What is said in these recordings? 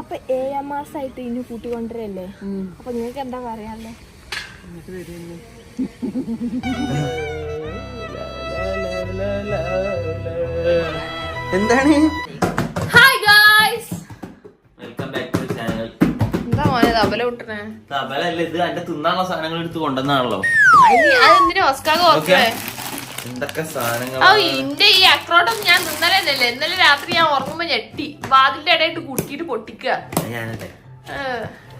അപ്പൊ ഏഴാം മാസമായിട്ട് ഇനി കൂട്ടിക്കൊണ്ടുവരല്ലേ? അപ്പൊ നിങ്ങൾക്ക് എന്താ പറയാല്ലേ എന്താണ്? Hi guys welcome back to channel എന്താ മോനെ തബല വിട്ടണേ തബലല്ല ഇത് അന്റെ തിന്നാനുള്ള സാധനങ്ങൾ എടുത്ത് കൊണ്ടുവന്നാണല്ലോ. അതെന്തിനാ ഓർക്കണേ എന്തൊക്കെ സാധനങ്ങൾ ഇന്റെ ഈ അക്രോട്ടും ഞാൻ തന്നെ ഇന്നലെ രാത്രി ഞാൻ ഉറങ്ങുമ്പോ ഞെട്ടി. വാതിലിന്റെ ഇടയിട്ട് കുട്ടിയിട്ട് പൊട്ടിക്കുക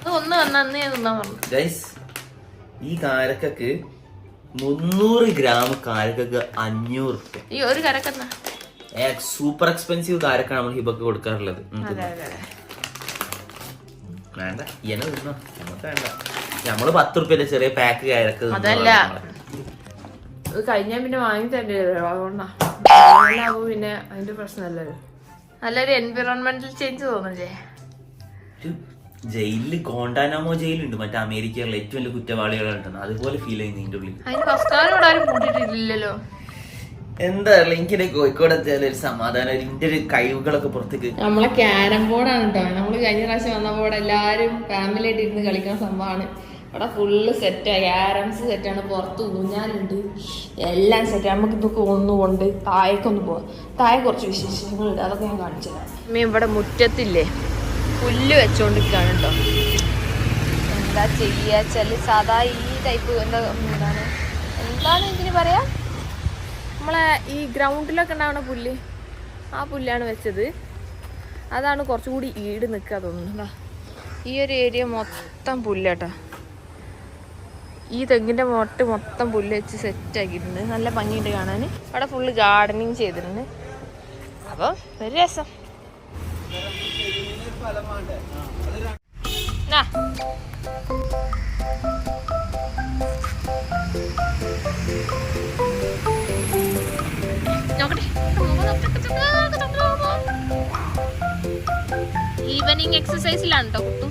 അത് ഒന്ന് വന്ന അന്ന് ഞാൻ പറഞ്ഞു. ഈ കാരക്കക്ക് മുന്നൂറ് ഗ്രാം കാരക്കക്ക് അഞ്ഞൂറ് റുപ്യ ഈ ഒരു കരക്കെന്നാ സൂപ്പർ എക്സ്പെൻസീവ് കാരക്കാണ് നമ്മൾ ഹിബക്ക് കൊടുക്കാറുള്ളത്. വേണ്ട ഇങ്ങനെ തിന്നോ. നമുക്ക് വേണ്ട. നമ്മൾ പത്ത് റുപ്യന്റെ ചെറിയ പാക്ക് കാരക്ക അതല്ല. നമ്മൾ. കഴിഞ്ഞാ പിന്നെ വാങ്ങി തരണ്ടല്ലോ അതുകൊണ്ടാ. അങ്ങനെയാവുമ്പോ പിന്നെ അതിന്റെ പ്രശ്നമല്ലല്ലോ നല്ലൊരു എൻവിറോൺമെന്റൽ ചേഞ്ച് തോന്നില്ലേ ജയിലിൽ ജയിലിൽ ഗോണ്ടാനാമോ ജയിലുണ്ട്. മറ്റേ അമേരിക്കയിലെ ഏറ്റവും വലിയ കുറ്റവാളികളുണ്ടെന്ന് അതുപോലെ ഫീൽ ചെയ്യുന്നു ഇതിന്റെ ഉള്ളിൽ അതിന് ഫസ്റ്റാനും ഇവിടെ ആരും കൂട്ടിയിട്ടില്ലല്ലോ എന്താ അറിയില്ല. എനിക്കിടെ കോഴിക്കോട് എത്തിയാലും ഒരു സമാധാനം. ഇതിന്റെ ഒരു കഴിവുകളൊക്കെ പുറത്തേക്ക് നമ്മളെ ക്യാരം ബോർഡാണ് കേട്ടോ. നമ്മൾ കഴിഞ്ഞ പ്രാവശ്യം വന്ന വന്നപ്പോൾ എല്ലാരും ഫാമിലി ആയിട്ട് ഇരുന്ന് കളിക്കുന്ന സംഭവമാണ്. ഇവിടെ ഫുള്ള് സെറ്റാണ് ക്യാരംസ് സെറ്റാണ് പുറത്ത് ഊഞ്ഞാലുണ്ട്. എല്ലാം സെറ്റ് നമുക്ക് ഇതൊക്കെ ഒന്നുകൊണ്ട് താഴേക്കൊന്ന് പോവാം. താഴെ കുറച്ച് വിശേഷങ്ങളുണ്ട്. അതൊക്കെ ഞാൻ കാണിച്ചു തരാം അമ്മ ഇവിടെ മുറ്റത്തില്ലേ? പുല്ല് വെച്ചോണ്ടിരിക്കുകയാണ് കേട്ടോ. എന്താ ചെയ്യാച്ചാൽ സാധാ ഈ ടൈപ്പ് എന്താ എന്താണ്? എന്താണ് ഇതിന് പറയാ? നമ്മളെ ഈ ഗ്രൗണ്ടിലൊക്കെ ഉണ്ടാവണ പുല്ല്? ആ പുല്ലാണ് വെച്ചത്. അതാണ് കുറച്ചുകൂടി ഈട് നിൽക്കുക തോന്നുന്നു ദാ. ഈ ഒരു ഏരിയ മൊത്തം പുല്ലാട്ടോ ഈ തെങ്ങിന്റെ മോട്ട് മൊത്തം പുല്ല് വെച്ച് സെറ്റ് ആക്കിയിട്ടുണ്ട്. നല്ല ഭംഗിയുണ്ട് കാണാൻ അവിടെ ഫുള്ള് ഗാർഡനിങ് ചെയ്തിട്ടുണ്ട്. അപ്പൊ ഒരു രസം. ഈവനിങ് എക്സസൈസിലാണ് കേട്ടോ. കുട്ടു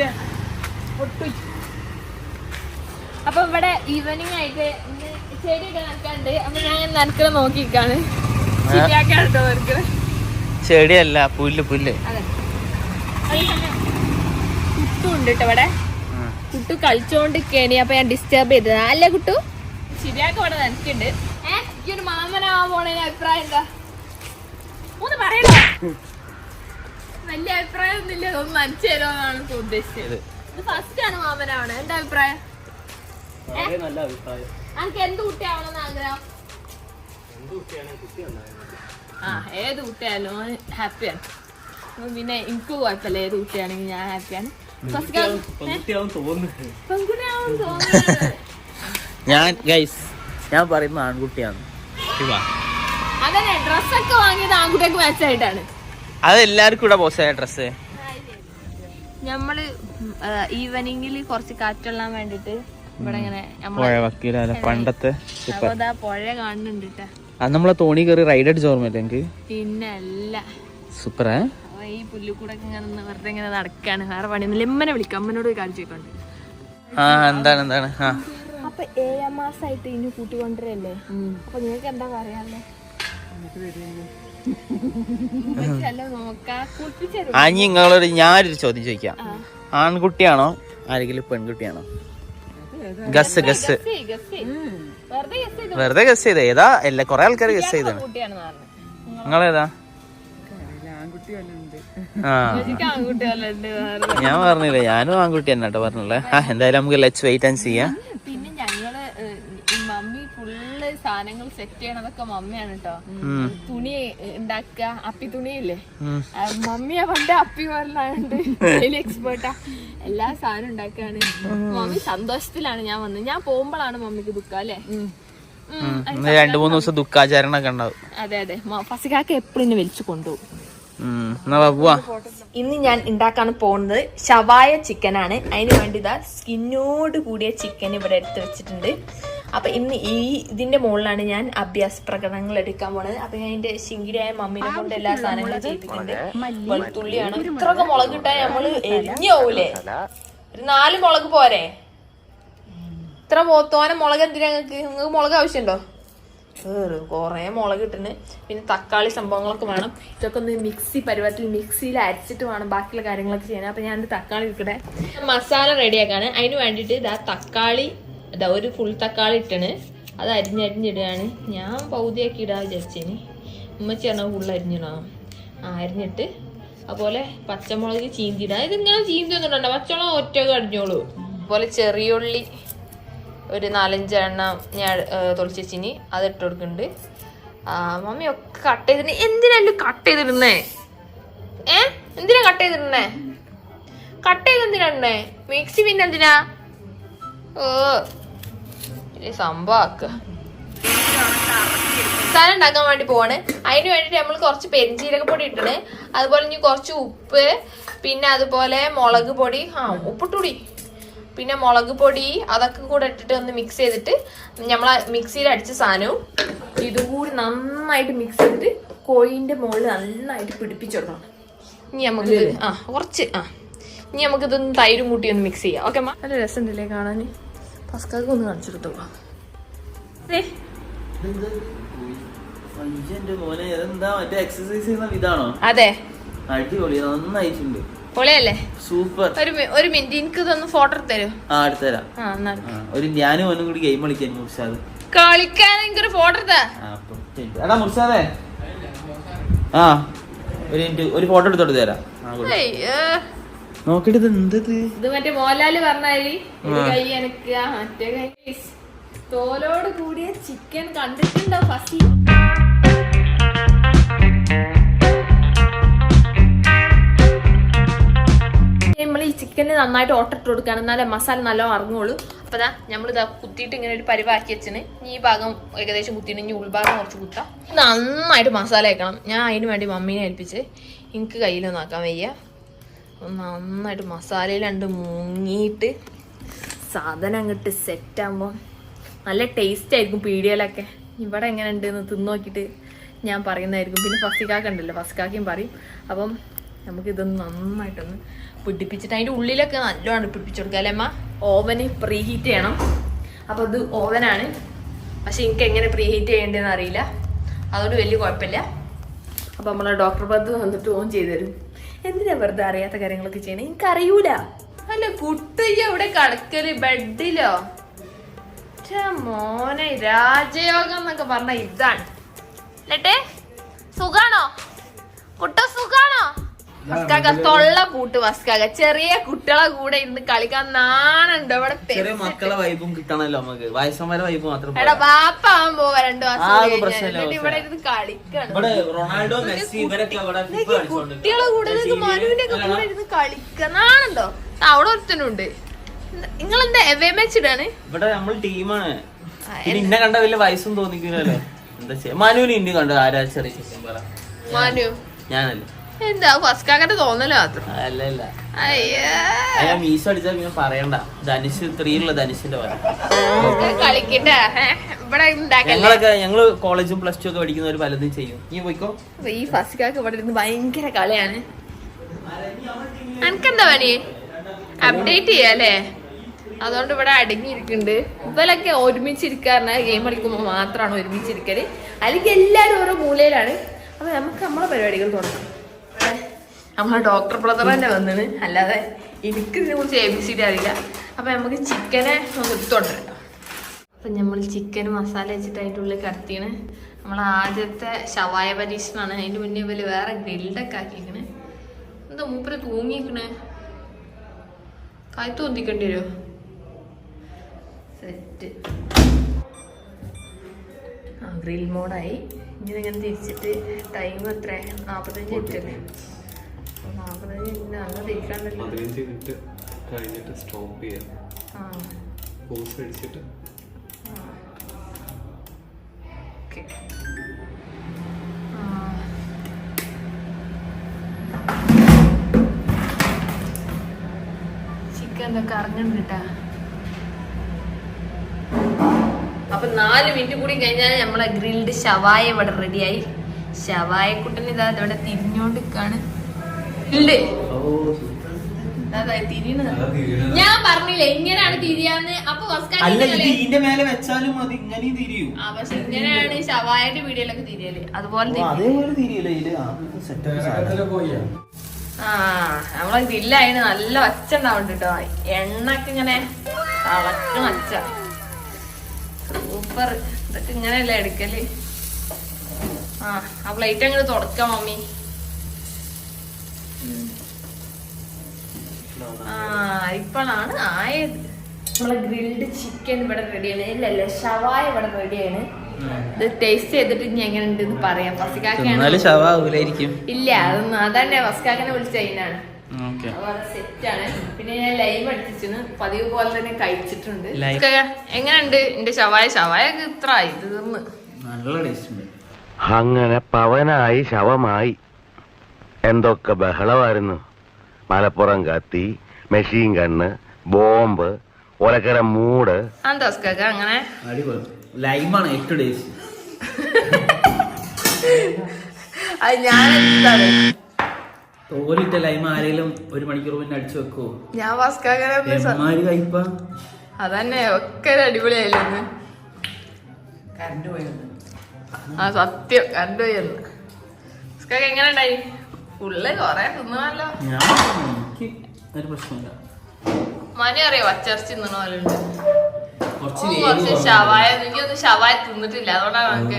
ദാ. അപ്പൊ ഇവിടെ ഈവനിങ് ആയിട്ട് ഇന്ന് ചെടിയൊക്കെ നനക്കാണ്ട് അപ്പൊ ഞാൻ നനക്കണ നോക്കിക്കാണ് ശരിയാക്കാണ് കേട്ടോ നനക്കണ ചെടിയല്ല പുല്ല് പുല്ല്. അതെ. അതുപോലെ കുട്ടു ഉണ്ട് കേട്ടോ ഇവിടെ. കുട്ടു കളിച്ചോണ്ടിരിക്കേണി അപ്പൊ ഞാൻ ഡിസ്റ്റർബ് ചെയ്തത്. അല്ലേ കുട്ടു? ശരിയാക്ക ഇവിടെ നനക്കുണ്ട് ഏഹ് ഈ ഒരു മാമനാവാൻ പോണേന് അഭിപ്രായം എന്താ? ഒന്ന് പറയണോ വലിയ അഭിപ്രായം ഒന്നുമില്ല ഒന്ന് നനച്ചു തരുമെന്നാണ് ഇപ്പൊ ഉദ്ദേശിച്ചത്. ഇത് ഫസ്റ്റ് ആണ് മാമനാണ് എന്റെ അഭിപ്രായം? നല്ല അഭിപ്രായം. അനക്ക് എന്ത് കുട്ടിയാവണമെന്ന് ആഗ്രഹം? ആ ഏത് കുട്ടിയായാലും ഹാപ്പിയാണ് പിന്നെ എനിക്ക് കുഴപ്പമില്ല ഏത് കുട്ടിയാണെങ്കിൽ ഞാൻ ഹാപ്പിയാണ് തോന്നുന്നു പെൺകുട്ടിയാവും തോന്നുന്നത്. ഞാൻ ഗൈസ് ഞാൻ പറയുന്ന ആൺകുട്ടിയാണ്. ഇവാ. അതന്നെ ഡ്രസ്സൊക്കെ വാങ്ങിയത് ആൺകുട്ടിയൊക്കെ മാച്ചായിട്ടാണ് അത് എല്ലാവർക്കും ഇവിടെ പോസായ ഡ്രസ്സ് നമ്മൾ ഈവനിങ്ങിൽ കുറച്ച് കാറ്റൊള്ളാൻ വേണ്ടിട്ട് ഇവിടെ ഇങ്ങനെ നമ്മൾ പുഴ വക്കീലല്ല പണ്ടത്തെ അപ്പൊ ഇതാ പുഴ കാണുന്നുണ്ട് ട്ടാ. അത് നമ്മളെ തോണി കയറി റൈഡ് അടിച്ച് ഓർമ്മയില്ല എനിക്ക് പിന്നെ അല്ല. സൂപ്പറേ അപ്പൊ ഈ പുല്ലുകൂടെ ഇങ്ങനെ നിന്ന് വെറുതെ ഇങ്ങനെ നടക്കാണ്. വേറെ പണിയൊന്നുമില്ല. എമ്മനെ വിളിക്കാം. അമ്മനോട് കാണിച്ചു വെക്കണ്ട് ആ എന്താണ് എന്താണ്? ആ. അപ്പൊ ഏഴാം മാസമായിട്ട് ഇനി കൂട്ടിക്കൊണ്ടുവരല്ലേ? അപ്പൊ നിങ്ങൾക്ക് എന്താ പറയാല്ലേ അല്ല നിങ്ങളൊരു നിങ്ങളോട് ഞാനൊരു ചോദ്യം ചോദിക്കാം. ആൺകുട്ടിയാണോ? ആരെങ്കിലും പെൺകുട്ടിയാണോ? ഗസ് ഗസ് വെറുതെ ഗസ് ചെയ്തു? ചെയ്ത? ഏതാ? എല്ലാ കൊറേ ആൾക്കാർ ഗസ് ചെയ്താണ് പറഞ്ഞു. നിങ്ങളേതാ? ആ. എനിക്ക് ആൺകുട്ടികളുണ്ട് ഞാൻ പറഞ്ഞില്ലേ ഞാനും ആൺകുട്ടി തന്നെ കേട്ടോ പറഞ്ഞില്ലേ. ആ എന്തായാലും നമുക്ക് ലെറ്റ്സ് വെയിറ്റ് ആൻഡ് ചെയ്യാം പിന്നെ ഞങ്ങൾ ഏഹ്, ഈ മമ്മി ഫുള്ള് സാധനങ്ങൾ സെറ്റ് ചെയ്യണതൊക്കെ മമ്മിയാണ് കേട്ടോ. തുണി ഉണ്ടാക്കുക. അപ്പി തുണിയില്ലേ? മമ്മിയെ പണ്ട് അപ്പി പറഞ്ഞാണ്ട് എക്സ്പേർട്ടാ എല്ലാ സാധനം ഉണ്ടാക്കാണ് മമ്മി സന്തോഷത്തിലാണ് ഞാൻ വന്നത്. ഞാൻ പോകുമ്പോഴാണ് മമ്മിക്ക് ദുഃഖം അല്ലേ? രണ്ടു മൂന്ന് ദിവസം ദുഃഖാചരണമൊക്കെ ഉണ്ടാവും. അതെ അതെ. ഫസിക്കാക്ക് എപ്പോഴും വലിച്ചു കൊണ്ടുപോകും. ഇന്ന് ഞാൻ ഉണ്ടാക്കാൻ പോകുന്നത് ഷവായ ചിക്കൻ ആണ്. അതിന് വേണ്ടി ഇതാ സ്കിന്നോട് കൂടിയ ചിക്കൻ ഇവിടെ എടുത്ത് വെച്ചിട്ടുണ്ട്. അപ്പൊ ഇന്ന് ഈ ഇതിന്റെ മുകളിലാണ് ഞാൻ അഭ്യാസ പ്രകടനങ്ങൾ എടുക്കാൻ പോണത്. അപ്പൊ ഞാൻ എന്റെ ശിങ്കിരിയായ മമ്മീനെ കൊണ്ട് എല്ലാ സാധനങ്ങളും ചെയ്തിട്ടുണ്ട് വെളുത്തുള്ളിയാണ്. ഇത്രയൊക്കെ മുളക് ഇട്ടാൽ നമ്മൾ എരിഞ്ഞു പോകൂലേ ഒരു നാല് മുളക് പോരെ? ഇത്ര തോനെ മുളക് എന്തിനാ നിങ്ങൾക്ക് നിങ്ങൾക്ക് മുളക് ആവശ്യമുണ്ടോ? കുറേ മുളക് ഇട്ടിന് പിന്നെ തക്കാളി സംഭവങ്ങളൊക്കെ വേണം. ഇതൊക്കെ ഒന്ന് മിക്സി പരുവത്തിൽ മിക്സിയിൽ അരച്ചിട്ട് വേണം ബാക്കിയുള്ള കാര്യങ്ങളൊക്കെ ചെയ്യാൻ. അപ്പം ഞാൻ തക്കാളി ഇരിക്കട്ടെ മസാല റെഡിയാക്കാണ് അതിന് വേണ്ടിയിട്ട് ഇതാ തക്കാളി ഇതാ ഒരു ഫുൾ തക്കാളി ഇട്ടണ്. അത് അരിഞ്ഞരിഞ്ഞിടുകയാണ് ഞാൻ പൗതിയാക്കി ഇടാൻ വിചാരിച്ചേന്. ഉമ്മച്ചിയാണ് ഫുൾ അരിഞ്ഞിടണം. ആ അരിഞ്ഞിട്ട് അതുപോലെ പച്ചമുളക് ചീന്തിയിടാം ഇതിങ്ങനെ ചീന്തി ഒന്നും പച്ചമുളക് ഒറ്റയ്ക്ക് അടിഞ്ഞോളൂ. അതുപോലെ ചെറിയുള്ളി ഒരു നാലഞ്ചെണ്ണം ഞാൻ തൊളിച്ച് വെച്ചിനി അത് ഇട്ട് കൊടുക്കുന്നുണ്ട്. മമ്മി ഒക്കെ കട്ട് ചെയ്തിട്ട് എന്തിനല്ലോ കട്ട് ചെയ്തിരുന്നേ? ഏ? എന്തിനാ കട്ട് ചെയ്തിരുന്നേ? കട്ട് ചെയ്ത് എന്തിനാ മിക്സി പിന്നെ എന്തിനാ? സംഭവാക്ക. ഉണ്ടാക്കാൻ വേണ്ടി പോവാണ്. അതിന് വേണ്ടിട്ട് നമ്മൾ കുറച്ച് പെരിഞ്ചീരക പൊടി ഇട്ടണ് അതുപോലെ ഇനി കുറച്ച് ഉപ്പ് പിന്നെ അതുപോലെ മുളക് പൊടി. ആ ഉപ്പിട്ടുപൊടി പിന്നെ മുളക് പൊടി അതൊക്കെ കൂടെ ഇട്ടിട്ട് ഒന്ന് മിക്സ് ചെയ്തിട്ട് നമ്മൾ മിക്സിയിൽ അടിച്ച സാധനവും ഇതും കൂടി നന്നായിട്ട് മിക്സ് ചെയ്തിട്ട് കോഴിന്റെ മുകളിൽ നന്നായിട്ട് പിടിപ്പിച്ചെടുക്കണം ഇനി നമുക്ക് ആ കുറച്ച് ആ. ഇനി നമുക്കിതൊന്ന് തൈരും കൂട്ടി ഒന്ന് മിക്സ് ചെയ്യാം. ഓക്കെ നല്ല രസമുണ്ടല്ലേ കാണാൻ പസ്കാക്ക് ഒന്ന് ചെയ്യുന്ന ഇതാണോ? അതെ. അടിപൊളി നന്നായിട്ടുണ്ട്. പൊളിയല്ലേ? സൂപ്പർ. ഒരു ഒരു മിനിറ്റ് എനിക്ക് ഇതൊന്ന് ഫോട്ടോ എടുത്ത് തരൂ? ആ ഒരു ഞാനും അവനും കൂടി ഗെയിം കളിക്കാൻ മുർഷാദ് കളിക്കാൻ എനിക്കൊരു ഫോട്ടോ എടുത്താ? ആ, അപ്പൊ എടാ മുർഷാദേ ആ ഒരു മിനിറ്റ് ഒരു ഫോട്ടോ എടുത്തോട്ട് തരാം. നോക്കിട്ട് ഇത് എന്തത് ഇത്? മറ്റേ മോഹൻലാൽ പറഞ്ഞാൽ ഒരു ആ. കൈ എനക്ക് മറ്റേ കൈ. തോലോട് കൂടിയ ചിക്കൻ കണ്ടിട്ടുണ്ടോ ഫസി? നമ്മൾ ഈ ചിക്കന് നന്നായിട്ട് ഓട്ടിട്ട് കൊടുക്കുകയാണ് എന്നാലേ മസാല നല്ലോണം ഇറങ്ങുള്ളൂ അപ്പൊ ദാ നമ്മൾ ഇതാ കുത്തിയിട്ട് ഇങ്ങനെ ഒരു പരിവാക്കി വെച്ചിന്. ഈ ഭാഗം ഏകദേശം കുത്തിയിട്ട് ഇനി ഉൾഭാഗം കുറച്ച് കുത്താം. നന്നായിട്ട് മസാല വെക്കണം ഞാൻ അതിന് വേണ്ടി മമ്മീനെ ഏൽപ്പിച്ച്. എനിക്ക് കയ്യിലൊന്നാക്കാൻ വയ്യ. നന്നായിട്ട് മസാലയിലുണ്ട് മുങ്ങിയിട്ട് സാധനം അങ്ങോട്ട് സെറ്റ് ആകുമ്പോൾ നല്ല ടേസ്റ്റ് ആയിരിക്കും പീടികയിലൊക്കെ. ഇവിടെ എങ്ങനെ ഉണ്ടെന്ന് തിന്ന് നോക്കിയിട്ട് ഞാൻ പറയുന്നതായിരിക്കും. പിന്നെ ഫസ്റ്റിക്കാക്ക ഉണ്ടല്ലോ ഫസ്റ്റിക്കാക്കയും പറയും. അപ്പം നമുക്കിതൊന്ന് നന്നായിട്ടൊന്ന് പിടിപ്പിച്ചിട്ട് അതിന്റെ ഉള്ളിലൊക്കെ നല്ലോണം പിടിപ്പിച്ചു കൊടുക്കുക അല്ലേ അമ്മ? ഓവന് പ്രീ ഹീറ്റ് ചെയ്യണം. അപ്പോൾ ഇത് ഓവനാണ് പക്ഷെ എനിക്ക് എങ്ങനെ പ്രീ ഹീറ്റ് ചെയ്യേണ്ടതെന്ന് അറിയില്ല. അതുകൊണ്ട് വലിയ കുഴപ്പമില്ല. അപ്പോൾ നമ്മളെ ഡോക്ടർ പദ്ധതി വന്നിട്ട് ഓൺ ചെയ്തു തരും എന്തിനാ വെറുതെ അറിയാത്ത കാര്യങ്ങളൊക്കെ ചെയ്യണേ? എനിക്ക് അറിയൂല അല്ല കുട്ടിയ ഇവിടെ കടക്കൽ ബെഡിലോ? മോനെ രാജയോഗം എന്നൊക്കെ പറഞ്ഞ ഇതാണ്. സുഖാണോ? കുട്ട സുഖാണോ? വസ്കാക്ക തൊള്ള വസ്കാക്ക ചെറിയ കുട്ടികളെ കൂടെ ഇന്ന് കളിക്കാൻ നാണുണ്ടോ. ഇവിടെ ചെറിയ. മക്കളെ വൈബും കിട്ടണല്ലോ നമുക്ക്. വയസ്സന്മാരെ വൈബ് മാത്രം എടാ. ആവാൻ പോവാ രണ്ടു എന്നിട്ട് ഇവിടെ ഇരുന്ന് കളിക്കണം. റൊണാൾഡോ മെസ്സി ഇവരൊക്കെ കുട്ടികളെ കൂടെ മനുവിന്റെ ഒക്കെ കൂടെ ഇരുന്ന് കളിക്കണാണുണ്ടോ അവിടെ ഒരുത്തനുണ്ട്. നിങ്ങളെന്താ എവേ മാച്ച് ഇടാണ് ഇവിടെ നമ്മൾ ടീമാണ്. ഇന്നെ കണ്ട വലിയ വയസ്സും തോന്നിക്കില്ലല്ലോ എന്താ ചെയ്യാ? മനുവിന് ഇന്നെ കണ്ടു? ആരാ ചെറിയ ചെക്കൻ പറ? മനു. ഞാനല്ലേ? എന്താ ഫസ്കാക്കന്റെ തോന്നൽ മാത്രം. അല്ലല്ല അയ്യാ അയ്യേ. അയാ മീശ അടിച്ചാൽ പിന്നെ പറയണ്ട. ധനുഷ് ത്രീയുള്ള ധനുഷിന്റെ കളിക്കട്ടെ. ഇവിടെ ഞങ്ങളൊക്കെ ഞങ്ങൾ കോളേജും പ്ലസ് ടു ഒക്കെ പഠിക്കുന്നവർ പലതും ചെയ്യും. നീ പോയിക്കോ? ഈ ഫസ്റ്റ് കാക്ക് ഇവിടെ ഇരുന്ന് ഭയങ്കര കളിയാണ്. എനിക്കെന്താ പണി? അപ്ഡേറ്റ് ചെയ്യാല്ലേ അതുകൊണ്ട് ഇവിടെ അടങ്ങിയിരിക്കുന്നുണ്ട്. ഇവലൊക്കെ ഒരുമിച്ചിരിക്കാറുണ്ട് ഗെയിം കളിക്കുമ്പോൾ മാത്രമാണ് ഒരുമിച്ചിരിക്കൽ? അല്ലെങ്കിൽ എല്ലാവരും ഓരോ മൂലയിലാണ്. അപ്പൊ നമുക്ക് നമ്മളെ പരിപാടികൾ തുടങ്ങാം. നമ്മളെ ഡോക്ടർ ബ്രദർ തന്നെ വന്നിന് അല്ലാതെ എനിക്ക് ഇതിനെ കുറിച്ച് എ ബി സി ഡി അറിയില്ല. അപ്പൊ നമുക്ക് ചിക്കനെ ഒന്ന് എടുത്തോണ്ടിട്ടോ അപ്പൊ നമ്മൾ ചിക്കൻ മസാല വെച്ചിട്ട് അതിന്റെ ഉള്ളിൽ കടത്തിയാണ്. നമ്മൾ ആദ്യത്തെ ശവായ പരീക്ഷണമാണ് അതിന്റെ മുന്നേ ഇവർ വേറെ ഗ്രിൽഡൊക്കെ ആക്കിയിരിക്കണേ എന്താ മൂപ്പര് തൂങ്ങിക്കണ് കായ് തോന്നിക്കേണ്ടി വരുമോ സെറ്റ് ആ ഗ്രിൽ മോഡായി ഇനി ഇങ്ങനെ തിരിച്ചിട്ട് ടൈം എത്ര നാൽപ്പത്തഞ്ച് മിനിറ്റ് അല്ലേ? പതിനഞ്ച് മിനിറ്റ് കഴിഞ്ഞിട്ട് സ്റ്റോപ്പ് ചെയ്യാം. പോസ് അടിച്ചിട്ട്. ചിക്കൻ ഇറങ്ങുന്നുണ്ടാ അപ്പൊ നാല് മിനിറ്റ് കൂടി കഴിഞ്ഞാൽ നമ്മളെ ഗ്രിൽഡ് ഷവായ ഇവിടെ റെഡിയായി ഷവായ കുട്ടൻ ഇതാ ഇവിടെ തിരിഞ്ഞോണ്ടിരിക്കാണ്. ഞാൻ പറഞ്ഞില്ലേ ഇങ്ങനെയാണ് തിരിയാന്ന് അപ്പൊ അല്ല ഇത് ഇതിന്റെ മേലെ വെച്ചാലും അത് ഇങ്ങനെ തിരിയും. ആ പക്ഷെ ഇങ്ങനെയാണ് ഷവായന്റെ വീഡിയോയിലൊക്കെ തിരിയൽ. അതുപോലെ തിരി- അതേപോലെ തിരിയില്ല ഇതിൽ? സെറ്റപ്പ് ആ നമ്മളെ ഗ്രില്ലായതിന് നല്ല ഒച്ച ഉണ്ടാവുന്നുണ്ട് കേട്ടോ എണ്ണൊക്കെ ഇങ്ങനെ തിളക്കണ ഒച്ച. സൂപ്പർ. ഇതൊക്കെ ഇങ്ങനെയല്ലേ എടുക്കൽ? ആ ആ പ്ലേറ്റ് അങ്ങോട്ട് തുടക്കാം മമ്മി. ആ ഇപ്പോഴാണ് ആയത്. നമ്മളെ ഗ്രിൽഡ് ചിക്കൻ ഇവിടെ റെഡിയാണ് ഇല്ലല്ല ഇല്ല ഷവായ ഇവിടെ റെഡിയാണ് ഇത് ടേസ്റ്റ് ചെയ്തിട്ട് ഇനി എങ്ങനെ എന്ന് പറയാം. ശവാവൂലായിരിക്കും. ഇല്ല അതൊന്നും അതന്നെ ഫസ്കാക്കനെ വിളിച്ച അതിനാണ് സെറ്റാണ് പിന്നെ ഞാൻ ലൈവ് അടിച്ചിന് പതിവ് പോലെ തന്നെ കഴിച്ചിട്ടുണ്ട്. Live. ഫസ്കാക്ക, എങ്ങനെയുണ്ട്? എന്റെ ഷവായ ഷവായ ഇത്ര ആയി തീർന്ന്. അങ്ങനെ പവനായി ശവമായി. എന്തൊക്കെ ബഹളമായിരുന്നു. മലപ്പുറം കത്തി മെഷീൻ കണ്ണ് ബോംബ് ഒലക്കര മൂട്. എന്താ ഫസ്കാക്ക അങ്ങനെ? അടിപൊളി. ലൈമാണ് ഏറ്റവും ടേസ്റ്റ്. അത് ഞാൻ എന്താണ് തോലിട്ട ലൈമ ആരെങ്കിലും ഒരു മണിക്കൂർ മുന്നേ അടിച്ചു വെക്കോ ഞാൻ എമ്മാരി കയ്പ. അതന്നെ ഒക്കെ ഒരു അടിപൊളിയായില്ലേ ഇന്ന്. ആ സത്യം കണ്ടു എന്ന് എങ്ങനെ ഉണ്ടായി? ഫുള്ള് കൊറേ തിന്നണല്ലോ. ഞാൻ എനിക്ക് ഒരു പ്രശ്നമില്ല. മനി അറിയോ തിന്നണ പോലെ ഉണ്ട്. കുറച്ച് ഷവായ എനിക്കൊന്നും ഷവായ തിന്നിട്ടില്ല. അതുകൊണ്ടാണ് നമുക്ക്.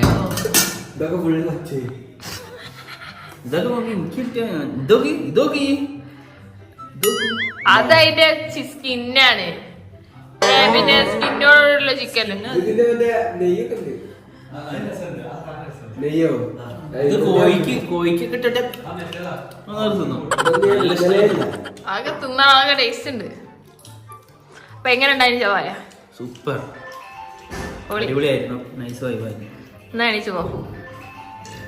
ഇതൊക്കെ ഫുള്ള് ഇതൊക്കെ നോക്കി എനിക്ക് ഇതൊക്കെ ഇതൊക്കെ സ്കിന്നാണ് പിന്നെ സ്കിന്നോടുള്ള ചിക്കൻ നെയ്യോ? ഇത് കോഴിക്ക് കോഴിക്ക് കിട്ടട്ടെ. ആകെ തിന്നാൻ ആകെ ടേസ്റ്റ് ഉണ്ട്. അപ്പൊ എങ്ങനെ ഉണ്ടായിരുന്നു ചവായ സൂപ്പർ. അടിപൊളിയായിരുന്നു. നൈസ് വൈബായിരുന്നു എന്നാ എണീച്ചു പോ.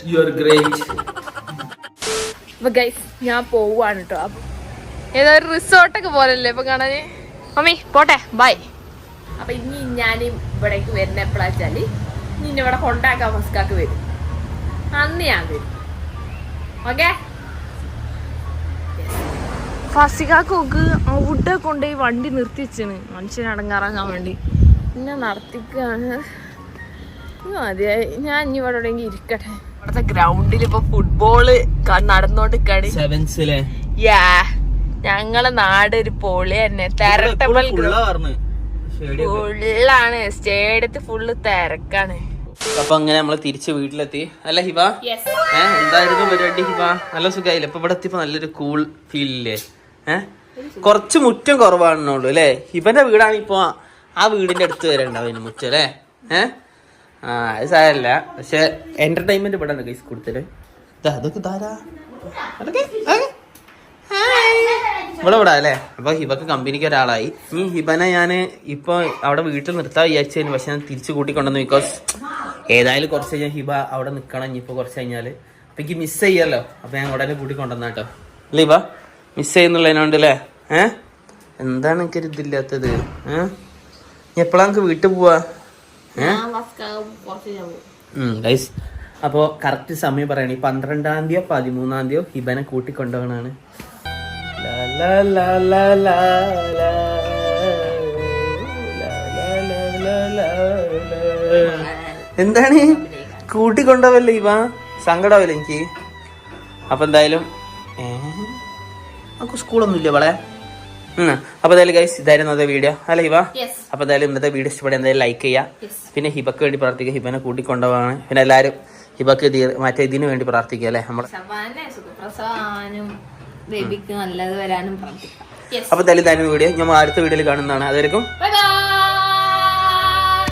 യു ആർ ഗ്രേറ്റ് അപ്പൊ ഗൈസ് ഞാൻ പോവാണ് കേട്ടോ ഏതോ ഒരു റിസോർട്ടൊക്കെ പോലല്ലേ ഇപ്പൊ കാണാന്? മമ്മി പോട്ടെ. ബൈ അപ്പൊ ഇനി ഞാൻ ഇവിടേക്ക് വരുന്ന എപ്പോഴാ വെച്ചാൽ ഇനി ഇവിടെ കൊണ്ടാക്കാൻ ഫസ്കാക്ക് വരും. അന്ന് ഞാൻ വരും ഓക്കെ ഫസികാക്കോക്ക് അവിടെ കൊണ്ടുപോയി വണ്ടി നിർത്തിച്ചാണ് മനുഷ്യനെ അടങ്ങാറാക്കാൻ വേണ്ടി. പിന്നെ നടത്തിക്കാണ്. മതിയായി. ഞാൻ ഇനി ഇവിടെ എവിടെയെങ്കിലും ഇരിക്കട്ടെ. ഇവിടുത്തെ ഗ്രൗണ്ടിൽ ഇപ്പൊ ഫുട്ബോൾ നടന്നോണ്ട് കളി. സെവൻസിലെ യാ ഞങ്ങളെ നാട് ഒരു പൊളി തന്നെ. തിരട്ടബൽ ഫുള്ളാണ് സ്റ്റേഡിയത്തിൽ ഫുള്ള് തിരക്കാണ്. അപ്പൊ അങ്ങനെ നമ്മൾ തിരിച്ച് വീട്ടിലെത്തി. അല്ല ഹിബ? ഏഹ് എന്തായിരുന്നു പരിപാടി ഹിബ? നല്ല സുഖമായില്ലേ ഇപ്പൊ ഇവിടെ എത്തിയപ്പോ നല്ലൊരു കൂൾ ഫീൽ ഇല്ലേ? ഏഹ് കുറച്ച് മുറ്റം കുറവാണെന്നുള്ളൂ അല്ലേ? ഹിബന്റെ വീടാണ് ഇപ്പൊ ആ വീടിന്റെ അടുത്ത് വരെ ഉണ്ടാവും മുറ്റം അല്ലേ? ഏഹ് ആ അത് സാരല്ല. പക്ഷെ എന്റർടൈൻമെന്റ് ഇവിടെ ഉണ്ട് കൈസ് കൊടുത്തൽ ഇതാ അതൊക്കെ ധാരാ അതൊക്കെ. ഇവിടെ ഇവിടെ അല്ലേ? അപ്പൊ ഹിബക്ക് കമ്പനിക്ക് ഒരാളായി. ഈ ഹിബനെ ഞാൻ ഇപ്പൊ അവിടെ വീട്ടിൽ നിർത്താൻ വിചാരിച്ചതിന് പക്ഷെ ഞാൻ തിരിച്ചു കൂട്ടിക്കൊണ്ടെന്ന് ബിക്കോസ് ഏതായാലും കുറച്ച് കഴിഞ്ഞാൽ ഹിബ അവിടെ നിൽക്കണം ഇനിയിപ്പോ കുറച്ച് കഴിഞ്ഞാൽ. അപ്പൊ എനിക്ക് മിസ് ചെയ്യല്ലോ. അപ്പൊ ഞാൻ ഉടനെ കൂട്ടിക്കൊണ്ടുവന്ന കേട്ടോ. അല്ലേ ഇവ? മിസ് ചെയ്യുന്നുള്ളതിനോണ്ട് അല്ലേ? ഏഹ് എന്താണ് എനിക്കൊരു ഇതില്ലാത്തത്? ഏഹ് എപ്പോഴാ നമുക്ക് വീട്ടിൽ പോവാ? ഏഹ് ഗൈസ് അപ്പോൾ കറക്റ്റ് സമയം പറയണേ പന്ത്രണ്ടാം തീയതിയോ പതിമൂന്നാം തീയതിയോ ഹിബനെ കൂട്ടിക്കൊണ്ടുപോകണാണ് എന്താണ്? കൂട്ടിക്കൊണ്ടാവല്ലേ ഇവ? സങ്കടാവല്ലേ എനിക്ക്? അപ്പൊ എന്തായാലും നമുക്ക് സ്കൂളൊന്നും ഇല്ല വളെ അപ്പൊ എന്തായാലും ഗൈസ് ഇതായിരുന്നു അതേ വീഡിയോ അല്ലേ ഇവ? യെസ് അപ്പൊ എന്തായാലും ഇന്നത്തെ വീഡിയോ ഇഷ്ടപ്പെടെ എന്തായാലും ലൈക്ക് ചെയ്യുക പിന്നെ ഹിബക്ക് വേണ്ടി പ്രാർത്ഥിക്കുക. ഹിബനെ കൂട്ടിക്കൊണ്ടുപോകാണ് പിന്നെ എല്ലാരും ഹിബക്ക് മറ്റേ ഇതിനു വേണ്ടി പ്രാർത്ഥിക്കുക അല്ലേ? നമ്മുടെ ബേബിക്ക് നല്ലത് വരാനും പ്രാർത്ഥിക്കാം. അപ്പൊ എന്തായാലും താനും വീഡിയോ. ഞാൻ അടുത്ത വീഡിയോയിൽ കാണുന്നതാണ്. ബൈ